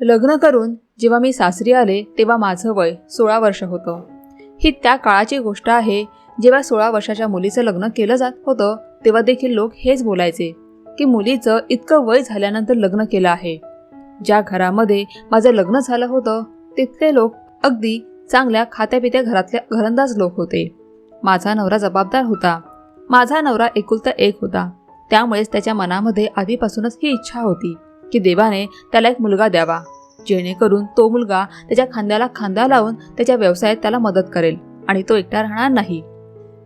लग्न करून जेव्हा मी सासरी आले तेव्हा माझं वय सोळा वर्ष होतं. ही त्या काळाची गोष्ट आहे जेव्हा सोळा वर्षाच्या मुलीचं लग्न केलं जात होतं तेव्हा देखील लोक हेच बोलायचे की मुलीचं इतकं वय झाल्यानंतर लग्न केलं आहे. ज्या घरामध्ये माझं लग्न झालं होतं तिथले लोक अगदी चांगल्या खात्यापित्या घरातल्या घरंदाज लोक होते. माझा नवरा जबाबदार होता. माझा नवरा एकुलता एक होता. त्यामुळेच त्याच्या मनामध्ये आधीपासूनच ही इच्छा होती. की देवाने त्याला एक मुलगा द्यावा. जेणेकरून तो मुलगा त्याच्या खांद्याला खांदा लावून त्याच्या व्यवसायात त्याला मदत करेल आणि तो एकटा राहणार नाही.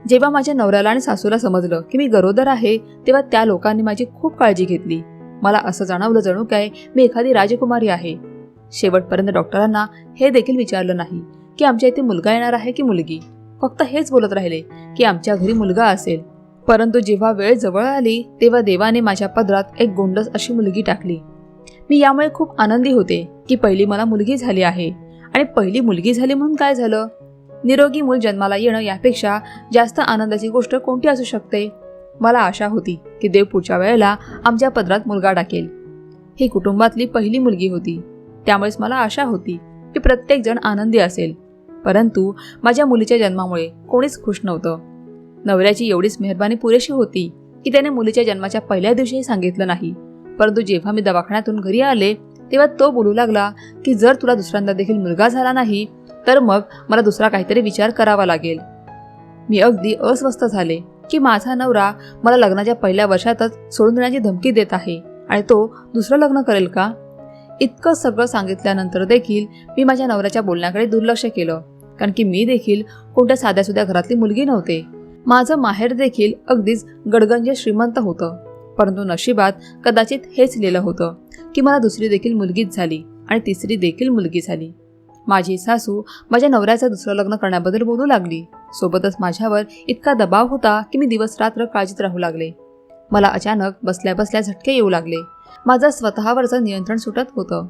जेव्हा माझ्या नवऱ्याला आणि सासूला समजलं की मी गरोदर आहे तेव्हा त्या लोकांनी माझी खूप काळजी घेतली. मला असं जाणवलं जणू काय मी एखादी राजकुमारी आहे. शेवटपर्यंत डॉक्टरांना हे देखील विचारलं नाही की आमच्या इथे मुलगा येणार आहे की मुलगी? फक्त हेच बोलत राहिले की आमच्या घरी मुलगा असेल. परंतु जेव्हा वेळ जवळ आली तेव्हा देवाने माझ्या पदरात एक गोंडस अशी मुलगी टाकली. मी यामुळे खूप आनंदी होते की पहिली मला मुलगी झाली आहे. आणि पहिली मुलगी झाली म्हणून काय झालं? निरोगी मूल जन्माला येणं यापेक्षा जास्त आनंदाची गोष्ट कोणती असू शकते? मला आशा होती की देव पुढच्या वेळेला आमच्या पदरात मुलगा टाकेल. ही कुटुंबातली पहिली मुलगी होती. त्यामुळेच मला आशा होती की प्रत्येक जण आनंदी असेल. परंतु माझ्या मुलीच्या जन्मामुळे कोणीच खुश नव्हतं. नवऱ्याची एवढीच मेहरबानी पुरेशी होती की त्याने मुलीच्या जन्माच्या पहिल्या दिवशीही सांगितलं नाही. परंतु जेव्हा मी दवाखान्यातून घरी आले तेव्हा तो बोलू लागला की जर तुला दुसऱ्यांदा देखील मुलगा झाला नाही तर मग मला दुसरा काहीतरी विचार करावा लागेल. मी अगदी अस्वस्थ झाले की माझा नवरा मला लग्नाच्या पहिल्या वर्षातच सोडून देण्याची धमकी देत आहे आणि तो दुसरं लग्न करेल का? इतकं सगळं सांगितल्यानंतर देखील मी माझ्या नवऱ्याच्या बोलण्याकडे दुर्लक्ष केलं कारण की मी देखील कोणत्या साध्यासुद्या घरातली मुलगी नव्हते. माझं माहेर देखील अगदीच गडगंज श्रीमंत होतं. परंतु नशिबात कदाचित हेच लिहिलं होतं की मला दुसरी देखील मुलगीच झाली आणि तिसरी देखील मुलगी झाली. माझी सासू माझ्या नवऱ्याचं दुसरं लग्न करण्याबद्दल बोलू लागली. सोबतच माझ्यावर इतका दबाव होता की मी दिवस रात्र काळजीत राहू लागले. मला अचानक बसल्या बसल्या झटके येऊ लागले. माझं स्वतःवरचं नियंत्रण सुटत होतं.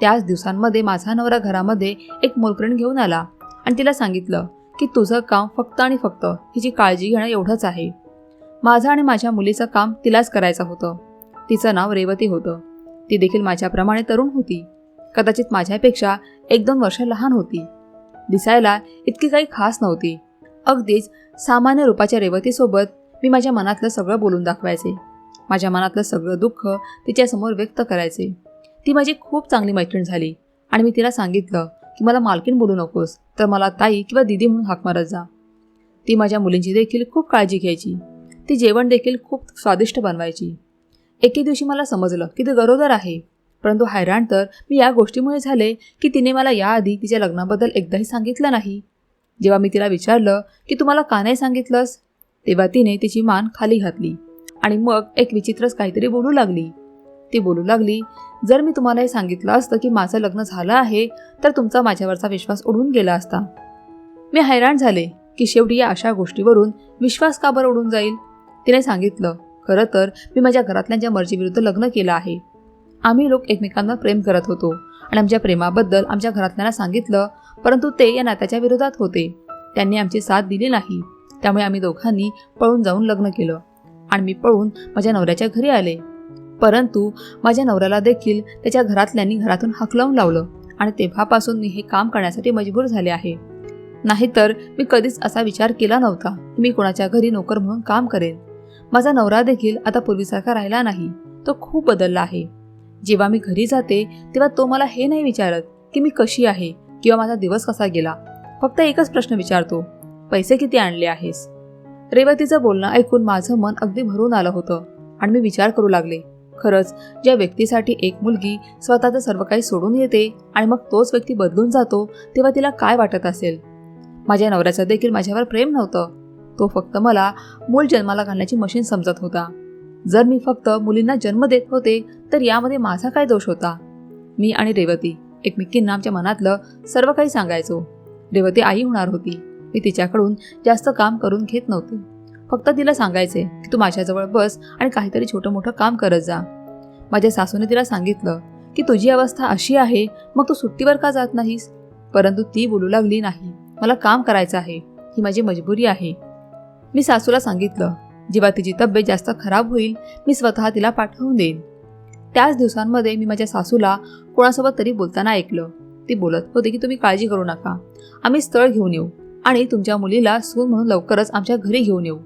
त्याच दिवसांमध्ये माझा नवरा घरामध्ये एक मोलकरीण घेऊन आला आणि तिला सांगितलं की तुझं काम फक्त आणि फक्त हिची काळजी घेणं एवढंच आहे. माझं आणि माझ्या मुलीचं काम तिलाच करायचं होतं. तिचं नाव रेवती होतं. ती देखील माझ्याप्रमाणे तरुण होती. कदाचित माझ्यापेक्षा एक दोन वर्ष लहान होती. दिसायला इतकी काही खास नव्हती. अगदीच सामान्य रूपाच्या रेवतीसोबत मी माझ्या मनातलं सगळं बोलून दाखवायचे. माझ्या मनातलं सगळं दुःख तिच्यासमोर व्यक्त करायचे. ती माझी खूप चांगली मैत्रीण झाली आणि मी तिला सांगितलं की मला मालकीण बोलू नकोस तर मला ताई किंवा दिदी म्हणून हाक मारत जा. ती माझ्या मुलींची देखील खूप काळजी घ्यायची. ती जेवण देखील खूप स्वादिष्ट बनवायची. एके दिवशी मला समजलं की ती गरोदर आहे. परंतु हैराण तर मी या गोष्टीमुळे झाले की तिने मला याआधी तिच्या लग्नाबद्दल एकदाही सांगितलं नाही. जेव्हा मी तिला विचारलं की तुम्हाला का नाही सांगितलंस? तेव्हा तिने तिची मान खाली घातली आणि मग एक विचित्रच काहीतरी बोलू लागली. ती बोलू लागली जर मी तुम्हाला हे सांगितलं असतं की माझं लग्न झालं आहे तर तुमचा माझ्यावरचा विश्वास उडून गेला असता. मी हैराण झाले की शेवटी या अशा गोष्टीवरून विश्वास का बरं उडून जाईल? तिने सांगितलं खरं तर मी माझ्या घरातल्यांच्या मर्जीविरुद्ध लग्न केलं आहे आम्ही लोक एकमेकांना प्रेम करत होतो आणि आमच्या प्रेमाबद्दल आमच्या घरातल्यांना सांगितलं परंतु ते या नात्याच्या विरोधात होते. त्यांनी आमची साथ दिली नाही. त्यामुळे आम्ही दोघांनी पळून जाऊन लग्न केलं आणि मी पळून माझ्या नवऱ्याच्या घरी आले. परंतु माझ्या नवऱ्याला देखील त्याच्या घरातल्यांनी घरातून हकलावून लावलं आणि तेव्हापासून मी हे काम करण्यासाठी मजबूर झाले आहे. नाहीतर मी कधीच असा विचार केला नव्हता की मी कोणाच्या घरी नोकर म्हणून काम करेन. माझा नवरा देखील आता पूर्वीसारखा राहिला नाही. तो खूप बदलला आहे. जेव्हा मी घरी जाते तेव्हा तो मला हे नाही विचारत की मी कशी आहे किंवा माझा दिवस कसा गेला. फक्त एकच प्रश्न विचारतो पैसे किती आणले आहेस? रेवतीचं बोलणं ऐकून माझं मन अगदी भरून आलं होतं आणि मी विचार करू लागले. खरंच ज्या व्यक्तीसाठी एक मुलगी स्वतःचं सर्व काही सोडून येते आणि मग तोच व्यक्ती बदलून जातो तेव्हा तिला काय वाटत असेल? माझ्या नवऱ्याचं देखील माझ्यावर प्रेम नव्हतं. तो फक्त मला मूल जन्माला घालण्याची मशीन समजत होता. जर मी फक्त मुलींना जन्म देत होते तर यामध्ये माझा काय दोष होता? मी आणि रेवती एकमेकींना आमच्या मनातलं सर्व काही सांगायचो. रेवती आई होणार होती. मी तिच्याकडून जास्त काम करून घेत नव्हते. फक्त तिला सांगायचे की तू माझ्याजवळ बस आणि काहीतरी छोटं मोठं काम करत जा. माझ्या सासूने तिला सांगितलं की तुझी अवस्था अशी आहे मग तू सुट्टीवर का जात नाहीस? परंतु ती बोलू लागली नाही. मला काम करायचं आहे. ही माझी मजबुरी आहे. मी सासूला सांगितलं जेव्हा तिची तब्येत जास्त खराब होईल मी स्वतः तिला पाठवून देईन. त्याच दिवसांमध्ये मी माझ्या सासूला कोणासोबत तरी बोलताना ऐकलं. ती बोलत होते की तुम्ही काळजी करू नका. आम्ही स्थळ घेऊन येऊ आणि तुमच्या मुलीला सून म्हणून लवकरच आमच्या घरी घेऊन येऊ.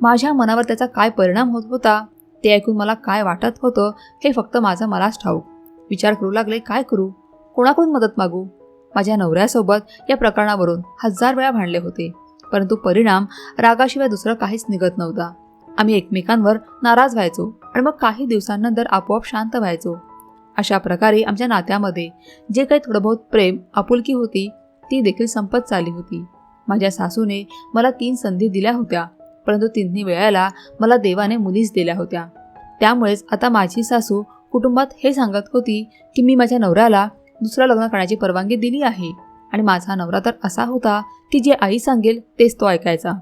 माझ्या मनावर त्याचा काय परिणाम होत होता ते ऐकून मला काय वाटत होतं हे फक्त माझं मलाच ठाऊक. विचार करू लागले काय करू? कोणाकडून मदत मागू? माझ्या नवऱ्यासोबत या प्रकरणावरून हजार वेळा भांडले होते. परंतु परिणाम रागाशिवाय दुसरं काहीच निघत नव्हता. आम्ही एकमेकांवर नाराज व्हायचो आणि मग काही दिवसांनंतर आपोआप शांत व्हायचो. अशा प्रकारे आमच्या नात्यामध्ये जे काही थोडं बहुत प्रेम आपुलकी होती ती देखील संपत चालली होती. माझ्या सासूने मला तीन संधी दिल्या होत्या परंतु तिन्ही वेळेला मला देवाने मुलीच दिल्या होत्या. त्यामुळेच आता माझी सासू कुटुंबात हे सांगत होती की मी माझ्या नवऱ्याला दुसरं लग्न करण्याची परवानगी दिली आहे. आणि माझा नवरा तर असा होता की जे आई सांगेल तेच तो ऐकायचा.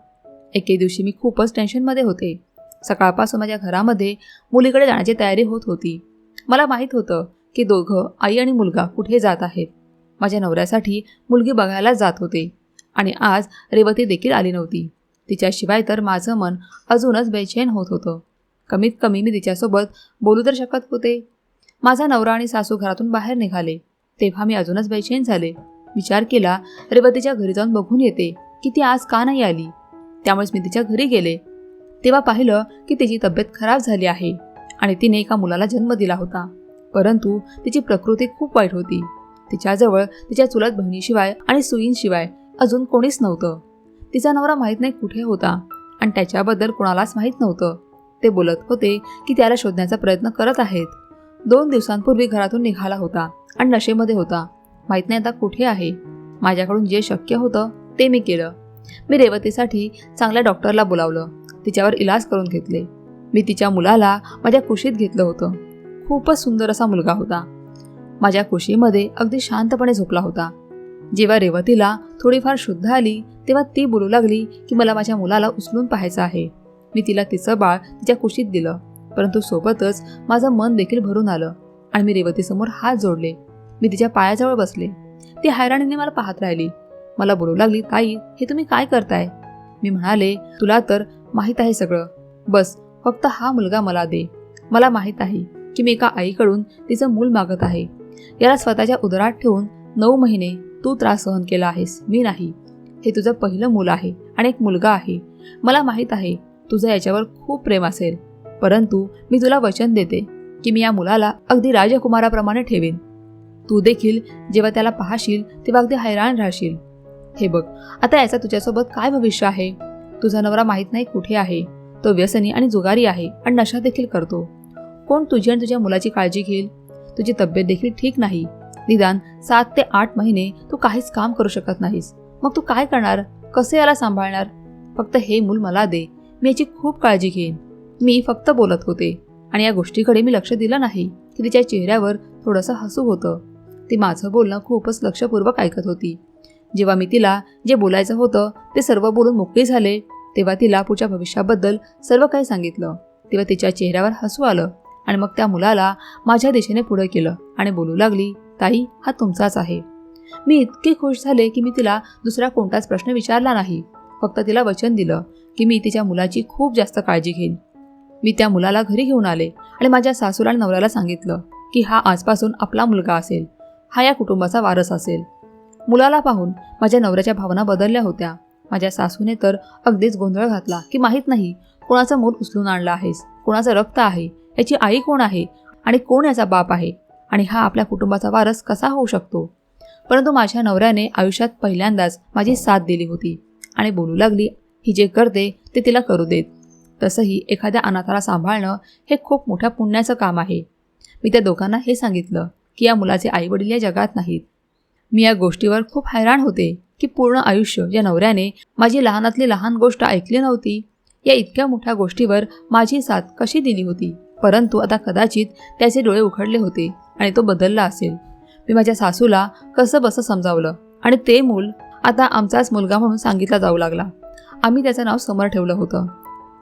एके दिवशी मी खूपच टेन्शनमध्ये होते. सकाळपासून माझ्या घरामध्ये मुलीकडे जाण्याची तयारी होत होती. मला माहीत होतं की दोघं आई आणि मुलगा कुठे जात आहेत. माझ्या नवऱ्यासाठी मुलगी बघायला जात होते आणि आज रेवती देखील आली नव्हती. तिच्याशिवाय तर माझं मन अजूनच बेचैन होत होतं. कमीत कमी मी तिच्यासोबत बोलू तर शकत होते. माझा नवरा आणि सासू घरातून बाहेर निघाले. तेव्हा मी अजूनच बेचैन झाले. विचार केला रेवतीच्या घरी जाऊन बघून येते की ती आज का नाही आली. त्यामुळेच मी तिच्या घरी गेले. तेव्हा पाहिलं की तिची तब्येत खराब झाली आहे आणि तिने एका मुलाला जन्म दिला होता. परंतु तिची प्रकृती खूप वाईट होती. तिच्याजवळ तिच्या चुलत बहिणीशिवाय आणि सुईंशिवाय अजून कोणीच नव्हतं. तिचा नवरा माहीत नाही कुठे होता आणि त्याच्याबद्दल कोणालाच माहीत नव्हतं. ते बोलत होते की त्याला शोधण्याचा प्रयत्न करत आहेत. दोन दिवसांपूर्वी घरातून निघाला होता आणि नशेमध्ये होता. माहीत नाही आता कुठे आहे. माझ्याकडून जे शक्य होतं ते मी केलं. मी रेवतीसाठी चांगल्या डॉक्टरला बोलावलं. तिच्यावर इलाज करून घेतले. मी तिच्या मुलाला माझ्या कुशीत घेतलं होतं. खूपच सुंदर असा मुलगा होता. माझ्या कुशीमध्ये अगदी शांतपणे झोपला होता. जेव्हा रेवतीला थोडीफार शुद्ध आली तेव्हा ती बोलू लागली की मला माझ्या मुलाला उचलून पाहायचं आहे. मी तिला तिचं बाळ तिच्या कुशीत दिलं परंतु सोबतच माझं मन देखील भरून आलं आणि मी रेवतीसमोर हात जोडले. मी तिच्या पायाजवळ बसले. ती हैराणीने मला पाहत राहिली. मला बोलू लागली ताई हे तुम्ही काय करताय? मी म्हणाले तुला तर माहीत आहे सगळं. बस फक्त हा मुलगा मला दे. मला माहीत आहे की मी एका आईकडून तिचं मूल मागत आहे. याला स्वतःच्या उदरात ठेवून नऊ महिने तू त्रास सहन केला आहेस. मी नाही. हे तुझं पहिलं मूल आहे आणि एक मुलगा आहे. मला माहीत आहे तुझं याच्यावर खूप प्रेम असेल. परंतु मी तुला वचन देते की मी या मुलाला अगदी राजकुमाराप्रमाणे ठेवेन. तू देखील जेव्हा त्याला पाहशील तेव्हा अगदी हैराण राहशील. हे बघ आता याचा तुझ्यासोबत काय भविष्य आहे? तुझा नवरा माहीत नाही कुठे आहे. तो व्यसनी आणि जुगारी आहे आणि नशा देखील करतो. कोण तुझी आणि तुझ्या मुलाची काळजी घेईल? तुझी तब्येत देखील ठीक नाही. निदान सात ते आठ महिने तू काहीच काम करू शकत नाहीस. मग तू काय करणार? कसे याला सांभाळणार? फक्त हे मूल मला दे. मी याची खूप काळजी घेईन. मी फक्त बोलत होते. आणि या गोष्टीकडे मी लक्ष दिलं नाही की तिच्या चेहऱ्यावर थोडंसं हसू होतं. ती माझं बोलणं खूपच लक्षपूर्वक ऐकत होती. जेव्हा मी तिला जे बोलायचं होतं ते सर्व बोलून मोकळी झाले तेव्हा तिला पुढच्या भविष्याबद्दल सर्व काही सांगितलं. तेव्हा तिच्या चेहऱ्यावर हसू आलं आणि मग त्या मुलाला माझ्या दिशेने पुढं केलं आणि बोलू लागली ताई हा तुमचाच आहे. मी इतके खुश झाले की मी तिला दुसरा कोणताच प्रश्न विचारला नाही. फक्त तिला वचन दिलं की मी तिच्या मुलाची खूप जास्त काळजी घेईन. मी त्या मुलाला घरी घेऊन आले आणि माझ्या सासूला आणि नवऱ्याला सांगितलं की हा आजपासून आपला मुलगा असेल. हा या कुटुंबाचा वारस असेल. मुलाला पाहून माझ्या नवऱ्याच्या भावना बदलल्या होत्या. माझ्या सासूने तर अगदीच गोंधळ घातला की माहीत नाही कोणाचं मूल उचलून आणलं आहेस कोणाचं रक्त आहे याची आई कोण आहे आणि कोण याचा बाप आहे आणि हा आपल्या कुटुंबाचा वारस कसा होऊ शकतो? परंतु माझ्या नवऱ्याने आयुष्यात पहिल्यांदाच माझी साथ दिली होती आणि बोलू लागली ही जे करते ते तिला करू देत. तसंही एखाद्या अनाथाला सांभाळणं हे खूप मोठ्या पुण्याचं काम आहे. मी त्या दोघांना हे सांगितलं. की या मुलाचे आईवडील या जगात नाहीत. मी या गोष्टीवर खूप हैराण होते की पूर्ण आयुष्य या नवऱ्याने माझी लहानातली लहान गोष्ट ऐकली नव्हती. या इतक्या मोठ्या गोष्टीवर माझी साथ कशी दिली होती? परंतु आता कदाचित त्याचे डोळे उघडले होते आणि तो बदलला असेल. मी माझ्या सासूला कसं बसं समजावलं आणि ते मूल आता आमचाच मुलगा म्हणून सांगितला जाऊ लागला. आम्ही त्याचं नाव समोर ठेवलं होतं.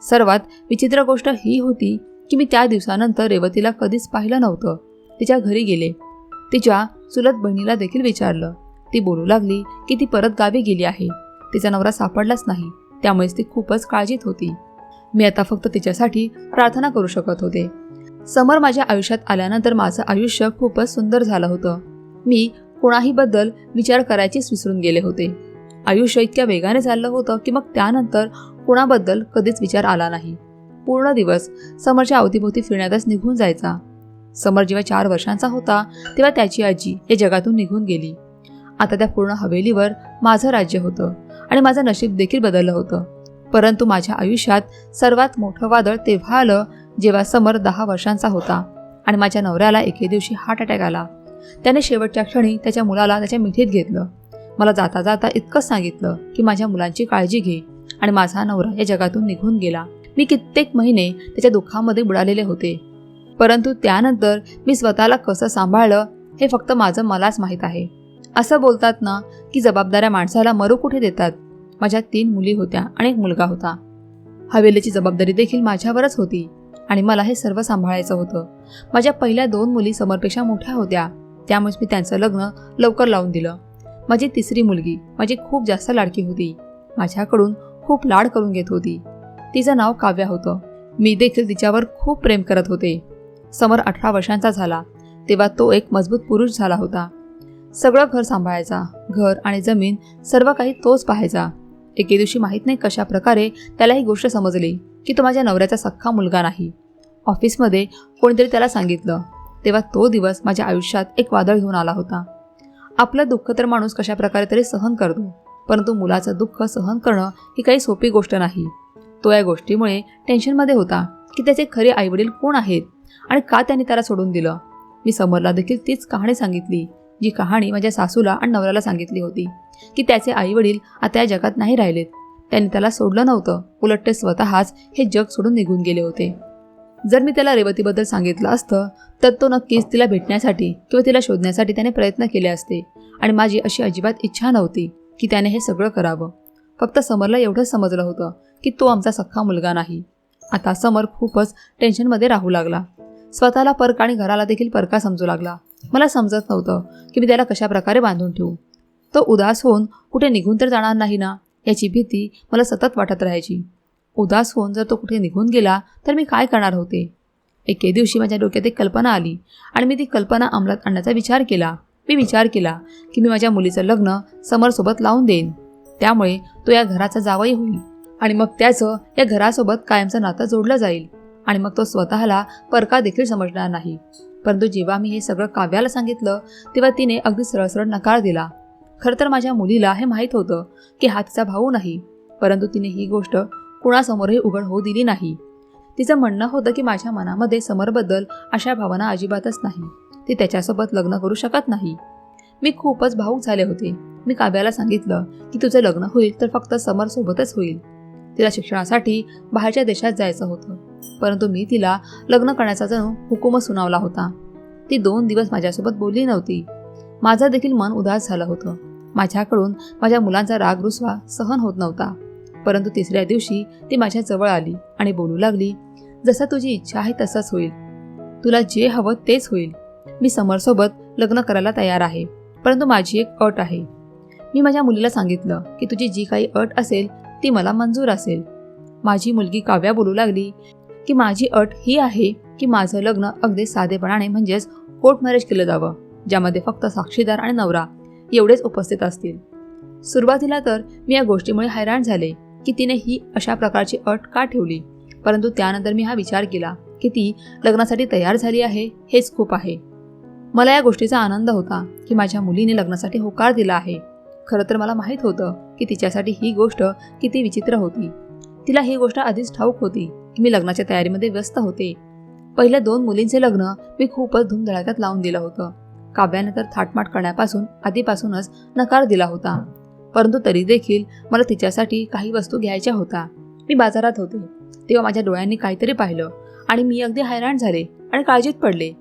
सर्वात विचित्र गोष्ट ही होती की मी त्या दिवसानंतर रेवतीला कधीच पाहिलं नव्हतं. तिच्या घरी गेले. तिच्या चुलत बहिणीला देखील विचारलं. ती बोलू लागली की ती परत गावी गेली आहे. तिचा नवरा सापडलाच नाही. त्यामुळेच ती खूपच काळजीत होती. मी आता फक्त तिच्यासाठी प्रार्थना करू शकत होते. समर माझ्या आयुष्यात आल्यानंतर माझं आयुष्य खूपच सुंदर झालं होतं. मी कोणाही बद्दल विचार करायचेच विसरून गेले होते. आयुष्य इतक्या वेगाने चाललं होतं की मग त्यानंतर कोणाबद्दल कधीच विचार आला नाही. पूर्ण दिवस समरच्या अवतीभोवती फिरण्यातच निघून जायचा. समर जेव्हा चार वर्षांचा होता तेव्हा त्याची आजी या जगातून निघून गेली. आता त्या पूर्ण हवेलीवर माझं राज्य होतं आणि माझं नशीब देखील बदललं होतं. परंतु माझ्या आयुष्यात सर्वात मोठं वादळ तेव्हा आलं जेव्हा समर दहा वर्षांचा होता आणि माझ्या नवऱ्याला एके दिवशी हार्ट अटॅक आला. त्याने शेवटच्या क्षणी त्याच्या मुलाला त्याच्या मिठीत घेतलं. मला जाता जाता इतकंच सांगितलं की माझ्या मुलांची काळजी घे आणि माझा नवरा या जगातून निघून गेला. मी कित्येक महिने त्याच्या दुःखामध्ये बुडालेले होते. परंतु त्यानंतर मी स्वतःला कसं सांभाळलं हे फक्त माझं मलाच माहीत आहे. असं बोलतात ना की जबाबदाऱ्या माणसाला मरू कुठे देतात? माझ्या तीन मुली होत्या आणि एक मुलगा होता. हवेलीची जबाबदारी देखील माझ्यावरच होती आणि मला हे सर्व सांभाळायचं होतं. माझ्या पहिल्या दोन मुली समरपेक्षा मोठ्या होत्या. त्यामुळेच मी त्यांचं लग्न लवकर लावून दिलं. माझी तिसरी मुलगी माझी खूप जास्त लाडकी होती. माझ्याकडून खूप लाड करून घेत होती. तिचं नाव काव्या होतं. मी देखील तिच्यावर खूप प्रेम करत होते. समर अठरा वर्षांचा झाला तेव्हा तो एक मजबूत पुरुष झाला होता. सगळं घर सांभाळायचा घर आणि जमीन सर्व काही तोच पाहायचा. एके दिवशी माहीत नाही कशा प्रकारे त्याला ही गोष्ट समजली की तो माझ्या नवऱ्याचा सख्खा मुलगा नाही. ऑफिसमध्ये कोणीतरी त्याला सांगितलं तेव्हा तो दिवस माझ्या आयुष्यात एक वादळ घेऊन आला होता. आपलं दुःख तर माणूस कशा प्रकारे तरी सहन करतो परंतु मुलाचं दुःख सहन करणं ही काही सोपी गोष्ट नाही. तो या गोष्टीमुळे टेन्शनमध्ये होता की त्याचे खरे आईवडील कोण आहेत? आणि का त्याने त्याला सोडून दिलं? मी समरला देखील तीच कहाणी सांगितली जी कहाणी माझ्या सासूला आणि नवऱ्याला सांगितली होती की त्याचे आईवडील आता या जगात नाही राहिलेत. त्यांनी त्याला सोडलं नव्हतं. उलट ते स्वतःच हे जग सोडून निघून गेले होते. जर मी त्याला रेवतीबद्दल सांगितलं असतं तर तो नक्कीच तिला भेटण्यासाठी किंवा तिला शोधण्यासाठी त्याने प्रयत्न केले असते. आणि माझी अशी अजिबात इच्छा नव्हती की त्याने हे सगळं करावं. फक्त समरला एवढंच समजलं होतं की तो आमचा सख्खा मुलगा नाही. आता समर खूपच टेन्शनमध्ये राहू लागला. स्वतःला परक आणि घराला देखील परका समजू लागला. मला समजत नव्हतं की मी त्याला कशा प्रकारे बांधून ठेवू. तो उदास होऊन कुठे निघून तर जाणार नाही ना याची भीती मला सतत वाटत राहायची. उदास होऊन जर तो कुठे निघून गेला तर मी काय करणार होते? एके दिवशी माझ्या डोक्यात एक कल्पना आली आणि मी ती कल्पना अंमलात आणण्याचा विचार केला. मी विचार केला की मी माझ्या मुलीचं लग्न समरसोबत लावून देईन. त्यामुळे तो या घराचा जावाही होईल आणि मग त्याचं या घरासोबत कायमचं नातं जोडलं जाईल. आणि मग तो स्वतःला परका देखील समजणार नाही. परंतु जेव्हा मी हे सगळं काव्याला सांगितलं तेव्हा तिने अगदी सरळसरळ नकार दिला. खरं तर माझ्या मुलीला हे माहीत होतं की हा तिचा भाऊ नाही परंतु तिने ही गोष्ट कुणासमोरही उघड होऊ दिली नाही. तिचं म्हणणं होतं की माझ्या मनामध्ये समरबद्दल अशा भावना अजिबातच नाही. ती त्याच्यासोबत लग्न करू शकत नाही. मी खूपच भाऊक झाले होते. मी काव्याला सांगितलं की तुझं लग्न होईल तर फक्त समरसोबतच होईल. तिला शिक्षणासाठी बाहेरच्या देशात जायचं होतं. परंतु मी तिला लग्न करण्याचा जणू हुकूमच सुनावला होता ती दोन दिवस माझ्यासोबत बोलली नव्हती. माझं देखील मन उदास झालं होतं. माझ्याकडून माझ्या मुलांचा राग रुसवा सहन होत नव्हता. परंतु तिसऱ्या दिवशी ती माझ्या जवळ आली आणि बोलू लागली जसं तुझी इच्छा आहे तसंच होईल. तुला जे हवं तेच होईल. मी समरसोबत लग्न करायला तयार आहे परंतु माझी एक अट आहे. मी माझ्या मुलीला सांगितलं की तुझी जी काही अट असेल ती मला मंजूर असेल. माझी मुलगी काव्या बोलू लागली की माझी अट ही आहे की माझं लग्न अगदी साधेपणाने म्हणजेच कोर्ट मॅरेज केलं जावं ज्यामध्ये फक्त साक्षीदार आणि नवरा एवढेच उपस्थित असतील. सुरुवातीला तर मी या गोष्टीमुळे हैराण झाले की तिने ही अशा प्रकारची अट का ठेवली? परंतु त्यानंतर मी हा विचार केला की ती लग्नासाठी तयार झाली आहे हेच खूप आहे. मला या गोष्टीचा आनंद होता की माझ्या मुलीने लग्नासाठी होकार दिला आहे. खरं तर मला माहीत होतं की तिच्यासाठी ही गोष्ट किती विचित्र होती. तिला ही गोष्ट आधीच ठाऊक होती. की मी लग्नाच्या तयारीमध्ये व्यस्त होते. पहिल्या दोन मुलींचे लग्न मी खूपच धुमधडाक्यात लावून दिलं होतं. काव्याने तर थाटमाट करण्यापासून आधीपासूनच नकार दिला होता. परंतु तरी देखील मला तिच्यासाठी काही वस्तू घ्यायच्या होत्या. मी बाजारात होते. तेव्हा माझ्या डोळ्यांनी काहीतरी पाहिलं आणि मी अगदी हैराण झाले आणि काळजीत पडले.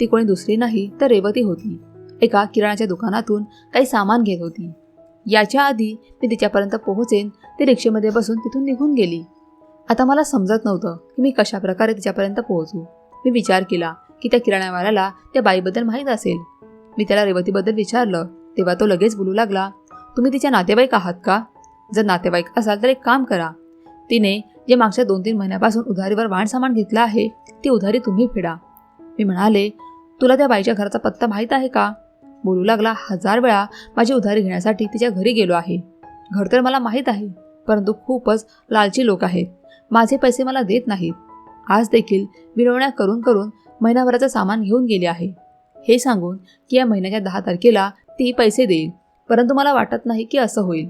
ती कोणी दुसरी नाही तर रेवती होती. एका किराणाच्या दुकानातून काही सामान घेत होती. याच्या आधी मी तिच्यापर्यंत पोहोचेन ती रिक्षेमध्ये बसून तिथून निघून गेली. आता मला समजत नव्हतं की मी कशा प्रकारे तिच्यापर्यंत पोहोचू. मी विचार केला की त्या किराणावाल्याला त्या बाईबद्दल माहीत असेल. मी त्याला रेवतीबद्दल विचारलं तेव्हा तो लगेच बोलू लागला तुम्ही तिच्या नातेवाईक आहात का? जर नातेवाईक असाल तर एक काम करा. तिने जे मागच्या दोन तीन महिन्यापासून उधारीवर वाण सामान घेतलं आहे ती उधारी तुम्ही फेडा. मी म्हणाले तुला त्या बाईच्या घराचा पत्ता माहीत आहे का? बोलू लागला हजार वेळा माझी उधारी घेण्यासाठी तिच्या घरी गेलो आहे. घर तर मला माहीत आहे परंतु खूपच लालची लोक आहेत. माझे पैसे मला देत नाहीत. आज देखील विनवण्या करून करून महिनाभराचं सामान घेऊन गेले आहे. हे सांगून की या महिन्याच्या दहा तारखेला ती पैसे देईल. परंतु मला वाटत नाही की असं होईल.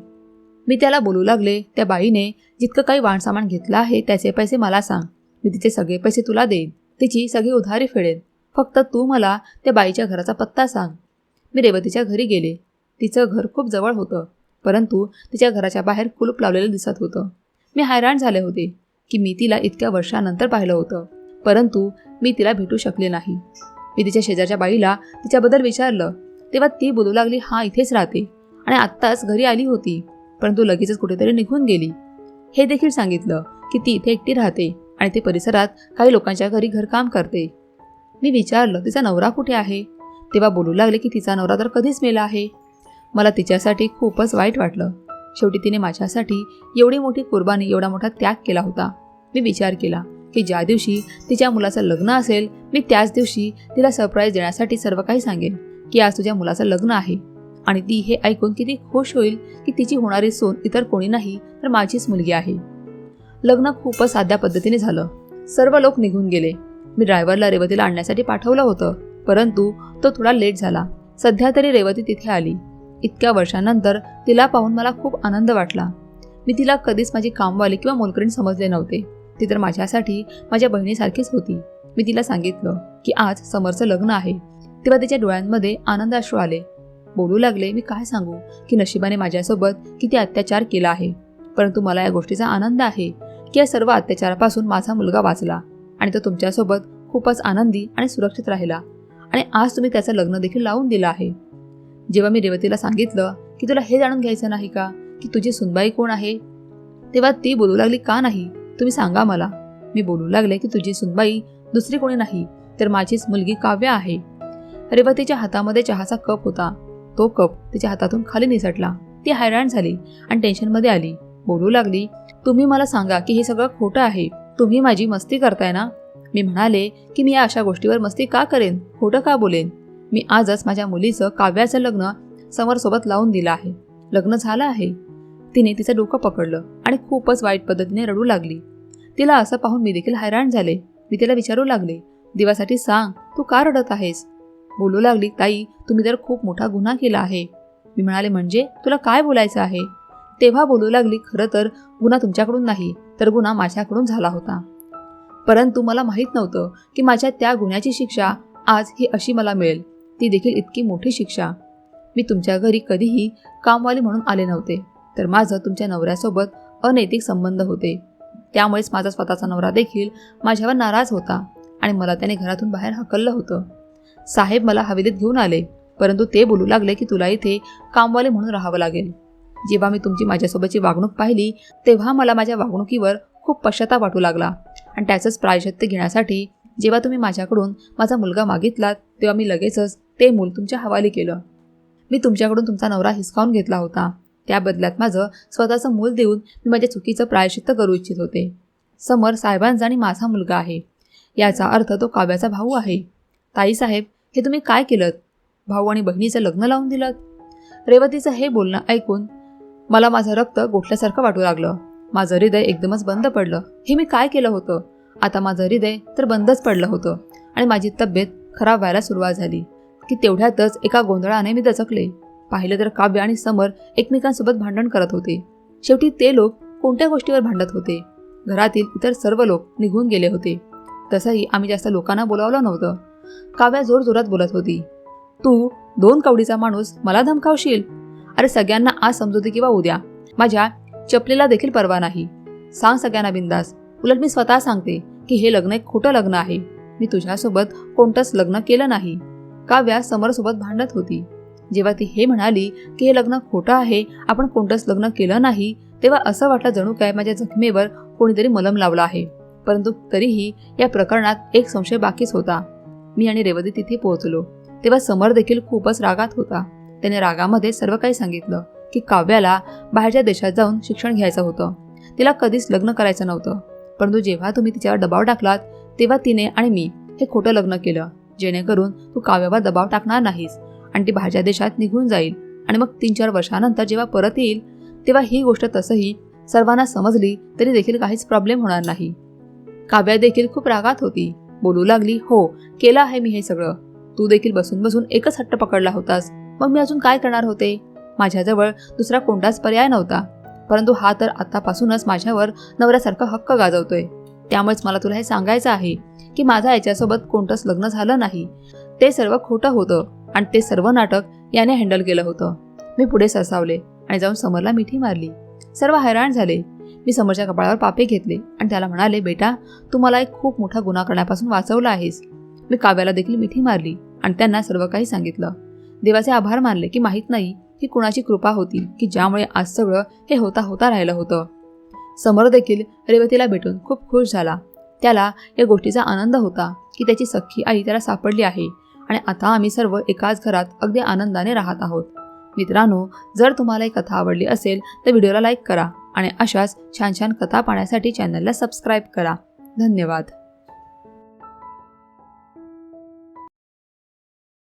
मी त्याला बोलू लागले त्या बाईने जितकं काही वाणसामान घेतलं आहे त्याचे पैसे मला सांग. मी तिचे सगळे पैसे तुला देईन. तिची सगळी उधारी फेडेन. फक्त तू मला त्या बाईच्या घराचा पत्ता सांग. मी रेवतीच्या घरी गेले. तिचं घर खूप जवळ होतं परंतु तिच्या घराच्या बाहेर कुलूप लावलेलं दिसत होतं. मी हैराण झाले होते. की मी तिला इतक्या वर्षानंतर पाहिलं होतं. परंतु मी तिला भेटू शकले नाही. मी तिच्या शेजारच्या बाईला तिच्याबद्दल विचारलं. तेव्हा ती बोलू लागली हा इथेच राहते. आणि आत्ताच घरी आली होती. परंतु लगेचच कुठेतरी निघून गेली. हे देखील सांगितलं की ती इथे एकटी राहते आणि ते परिसरात काही लोकांच्या घरी घरकाम करते. मी विचारलं तिचा नवरा कुठे आहे? तेव्हा बोलू लागले की तिचा नवरा तर कधीच मेला आहे. मला तिच्यासाठी खूपच वाईट वाटलं. शेवटी तिने माझ्यासाठी एवढी मोठी कुर्बानी एवढा मोठा त्याग केला होता. मी विचार केला की ज्या दिवशी तिच्या मुलाचं लग्न असेल मी त्याच दिवशी तिला सरप्राईज देण्यासाठी सर्व काही सांगेन की आज तुझ्या मुलाचं लग्न आहे. आणि ती हे ऐकून किती खुश होईल की तिची होणारी सोन इतर कोणी नाही तर माझीच मुलगी आहे. लग्न खूपच साध्या पद्धतीने झालं. सर्व लोक निघून गेले. मी ड्रायव्हरला रेवतीला आणण्यासाठी पाठवलं होतं परंतु तो थोडा लेट झाला. सध्या तरी रेवती तिथे आली. इतक्या वर्षानंतर तिला पाहून मला खूप आनंद वाटला. मी तिला कधीच माझी कामवाली किंवा मोलकरीण समजले नव्हते. ती तर माझ्यासाठी माझ्या बहिणीसारखीच होती. मी तिला सांगितलं की आज समरचं लग्न आहे. तेव्हा तिच्या डोळ्यांमध्ये आनंदाश्रू आले. बोलू लागले मी काय सांगू? की नशिबाने माझ्यासोबत किती अत्याचार केला आहे. परंतु मला या गोष्टीचा आनंद आहे की या सर्व अत्याचारापासून माझा मुलगा वाचला आणि तो तुमच्यासोबत खूपच आनंदी आणि सुरक्षित राहिला. आणि आज तुम्ही त्याचं लग्न देखील लावून दिलं आहे. जेव्हा मी रेवतीला सांगितलं की तुला हे जाणून घ्यायचं नाही का? की तुझी सुनबाई कोण आहे? तेव्हा ती बोलू लागली का नाही? तुम्ही सांगा मला. मी बोलू लागले की तुझी सुनबाई दुसरी कोणी नाही तर माझीच मुलगी काव्य आहे. रेवतीच्या हातामध्ये चहाचा कप होता. तो कप तिच्या हातातून खाली निसटला. ती हैराण झाली आणि टेन्शनमध्ये आली. बोलू लागली तुम्ही मला सांगा की हे सगळं खोटं आहे. तुम्ही माझी मस्ती करताय ना? मी म्हणाले की मी या अशा गोष्टीवर मस्ती का करेन? खोटं का बोलेन? मी आजच माझ्या मुलीचं काव्याचं लग्न समरसोबत लावून दिलं आहे. लग्न झालं आहे. तिने तिचं डोकं पकडलं आणि खूपच वाईट पद्धतीने रडू लागली. तिला असं पाहून मी देखील हैराण झाले. मी तिला विचारू लागले दिवासाठी सांग तू का रडत आहेस? बोलू लागली ताई तुम्ही तर खूप मोठा गुन्हा केला आहे. मी म्हणाले म्हणजे? तुला काय बोलायचं आहे? तेव्हा बोलू लागली खरं तर गुन्हा तुमच्याकडून नाही तर गुन्हा माझ्याकडून झाला होता. परंतु मला माहीत नव्हतं की माझ्या त्या गुन्ह्याची शिक्षा आज ही अशी मला मिळेल. ती देखील इतकी मोठी शिक्षा. मी तुमच्या घरी कधीही कामवाली म्हणून आले नव्हते तर माझं तुमच्या नवऱ्यासोबत अनैतिक संबंध होते. त्यामुळेच माझा स्वतःचा नवरा देखील माझ्यावर नाराज होता आणि मला त्याने घरातून बाहेर हकललं होतं. साहेब मला हवेलीत घेऊन आले परंतु ते बोलू लागले की तुला इथे कामवाले म्हणून राहावं लागेल. जेव्हा मी तुमची माझ्यासोबतची वागणूक पाहिली तेव्हा मला माझ्या वागणुकीवर खूप पश्चाताप वाटू लागला. आणि त्याचंच प्रायशत्य घेण्यासाठी जेव्हा तुम्ही माझ्याकडून माझा मुलगा मागितलात तेव्हा मी लगेचच ते मूल तुमच्या हवाली केलं. मी तुमच्याकडून तुमचा नवरा हिसकावून घेतला होता. त्या बदल्यात माझं स्वतःचं मूल देऊन मी माझ्या चुकीचं प्रायश्चित्त करू इच्छित होते. समर साहेबांचा आणि माझा मुलगा आहे. याचा अर्थ तो काव्याचा भाऊ आहे. ताईसाहेब हे तुम्ही काय केलं भाऊ आणि बहिणीचं लग्न लावून दिलं रेवतीचं हे बोलणं ऐकून मला माझं रक्त गोठल्यासारखं वाटू लागलं. माझं हृदय एकदमच बंद पडलं. हे मी काय केलं होतं? आता माझं हृदय तर बंदच पडलं होतं आणि माझी तब्येत खराब व्हायला सुरुवात झाली. की तेवढ्यातच एका गोंधळाने मी दचकले. पाहिलं तर काव्य आणि समर एकमेकांसोबत भांडण करत होते. शेवटी ते लोक कोणत्या गोष्टीवर भांडत होते? घरातील इतर सर्व लोक निघून गेले होते. तसंही आम्ही जास्त लोकांना बोलावलं नव्हतं. काव्या जोरजोरात बोलत होती तू दोन कवडीचा माणूस मला धमकावशील? अरे सगळ्यांना आज समजवते किंवा उद्या. माझ्या चपलीला देखील परवा नाही. सांग सगळ्यांना बिंदास. उलट मी स्वतः सांगते की हे लग्न एक खोटं लग्न आहे. मी तुझ्यासोबत कोणतंच लग्न केलं नाही. काव्या समरसोबत भांडत होती. जेव्हा ती हे म्हणाली की हे लग्न खोटं आहे आपण कोणतंच लग्न केलं नाही तेव्हा असं वाटलं जणू काय माझ्या जखमेवर कोणीतरी मलम लावला आहे. परंतु तरीही या प्रकरणात एक संशय बाकीच होता. मी आणि रेवती तिथे पोहोचलो. तेव्हा समर देखील खूपच रागात होता. त्याने रागामध्ये सर्व काही सांगितलं की काव्याला बाहेरच्या देशात जाऊन शिक्षण घ्यायचं होतं. तिला कधीच लग्न करायचं नव्हतं. परंतु जेव्हा तुम्ही तिच्यावर दबाव टाकलात तेव्हा तिने आणि मी हे खोटं लग्न केलं जेणेकरून तू काव्यावर दबाव टाकणार नाहीस. आणि ती भाज्या देशात निघून जाईल. आणि मग तीन चार वर्षानंतर जेव्हा परत येईल तेव्हा ही गोष्ट तसंही सर्वांना समजली तरी देखील काहीच प्रॉब्लेम होणार नाही. काव्या देखील खूप रागात होती. बोलू लागली हो केलं आहे मी हे सगळं. तू देखील बसून बसून एकच हट्ट पकडला होतास. मग मी अजून काय करणार होते? माझ्याजवळ दुसरा कोणताच पर्याय नव्हता. परंतु हा तर आतापासूनच माझ्यावर नवऱ्यासारखा हक्क गाजवतोय. त्यामुळेच मला तुला हे सांगायचं आहे की माझा याच्यासोबत कोणतंच लग्न झालं नाही. ते सर्व खोटं होतं. आणि ते सर्व नाटक याने हँडल केलं होतं. मी पुढे सरसावले आणि जाऊन समरला मिठी मारली. सर्व हैराण झाले. मी समरच्या कपाळावर पापे घेतले आणि त्याला म्हणाले बेटा तू मला एक खूप मोठा गुन्हा करण्यापासून वाचवला आहेस. मी काव्याला देखील मिठी मारली आणि त्यांना सर्व काही सांगितलं. देवाचे आभार मानले की माहीत नाही ही कुणाची कृपा होती की ज्यामुळे आज सगळं हे होता होता राहिलं होतं. समर देखील रेवतीला भेटून खूप खुश झाला. त्याला या गोष्टीचा आनंद होता की त्याची सख्खी आई त्याला सापडली आहे. आणि आता आम्ही सर्व एकाच घरात अगदी आनंदाने राहत आहोत. मित्रांनो जर तुम्हाला ही कथा आवडली असेल तर व्हिडिओला लाईक करा आणि अशाच छान छान कथा पाहण्यासाठी चॅनलला सबस्क्राईब करा. धन्यवाद.